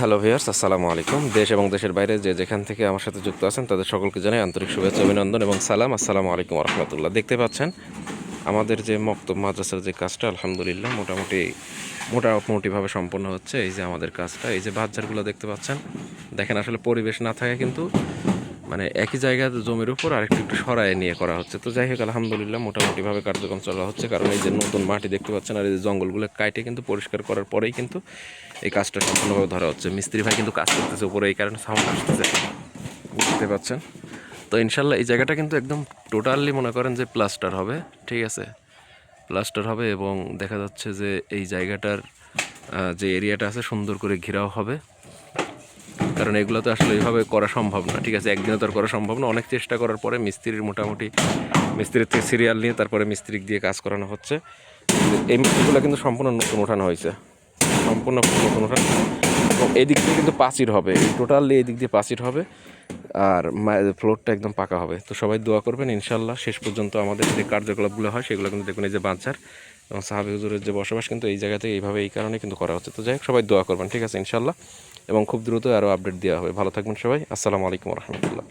Hello viewers আসসালামু আলাইকুম। দেশ এবং দেশের বাইরে যে যেখান থেকে আমার সাথে যুক্ত আছেন, তাদের সকলকে জানাই আন্তরিক শুভেচ্ছা, অভিনন্দন এবং সালাম। আসসালামু আলাইকুম রহমতুল্লাহ দেখতে পাচ্ছেন, আমাদের যে মক্তব মাদ্রাসার যে কাজটা, আলহামদুলিল্লাহ, মোটামুটি মোটামুটিভাবে সম্পন্ন হচ্ছে। এই যে আমাদের কাজটা, এই যে বাচ্চারগুলো দেখতে পাচ্ছেন, দেখেন আসলে পরিবেশ না থাকে কিন্তু মানে একই জায়গায় জমির উপর আরেকটু একটু সরায় নিয়ে করা হচ্ছে। তো যাই হোক, আলহামদুলিল্লাহ মোটামুটিভাবে কার্যক্রম চলা হচ্ছে। কারণ এই যে নতুন মাটি দেখতে পাচ্ছেন আর এই যে জঙ্গলগুলো কাটে কিন্তু পরিষ্কার করার পরেই কিন্তু এই কাজটা সম্পূর্ণভাবে ধরা হচ্ছে। মিস্ত্রি ভাই কিন্তু কাজ করতেছে উপরে, এই কারণে সাউন্ড আসতেছে। বুঝতে পাচ্ছেন? তো ইনশাল্লাহ এই জায়গাটা কিন্তু একদম টোটালি মনে করেন যে প্লাস্টার হবে, ঠিক আছে? প্লাস্টার হবে এবং দেখা যাচ্ছে যে এই জায়গাটার যে এরিয়াটা আছে সুন্দর করে ঘেরাও হবে। কারণ এগুলো তো আসলে এইভাবে করা সম্ভব না। ঠিক আছে একদিনে তো আর করা সম্ভব না। অনেক চেষ্টা করার পরে মিস্ত্রির মোটামুটি, মিস্ত্রির থেকে সিরিয়াল নিয়ে তারপরে মিস্ত্রি দিয়ে কাজ করানো হচ্ছে। এই মিস্ত্রিগুলো কিন্তু সম্পূর্ণ নতুন ওঠানো হয়েছে। সম্পূর্ণ নতুন ওঠানো। এবং এই দিক দিয়ে কিন্তু পাঁচির হবে। টোটালি এই দিক দিয়ে পাঁচির হবে। আর ফ্লোরটা একদম পাকা হবে। তো সবাই দোয়া করবেন, ইনশাল্লাহ শেষ পর্যন্ত আমাদের যে কার্যকলাপগুলো হয়, সেগুলো কিন্তু দেখুন, এই যে বাঞ্চার। এবং সাহাবি হুজুরের যে বসবাস কিন্তু এই জায়গাতে এইভাবে এই কারণে কিন্তু করা হচ্ছে। তো যাই হোক, সবাই দোয়া করবেন, ঠিক আছে ইনশাল্লাহ এবং খুব দ্রুত আরও আপডেট দেওয়া হবে। ভালো থাকবেন সবাই। আসসালামু আলাইকুম রহমতুল্লাহ।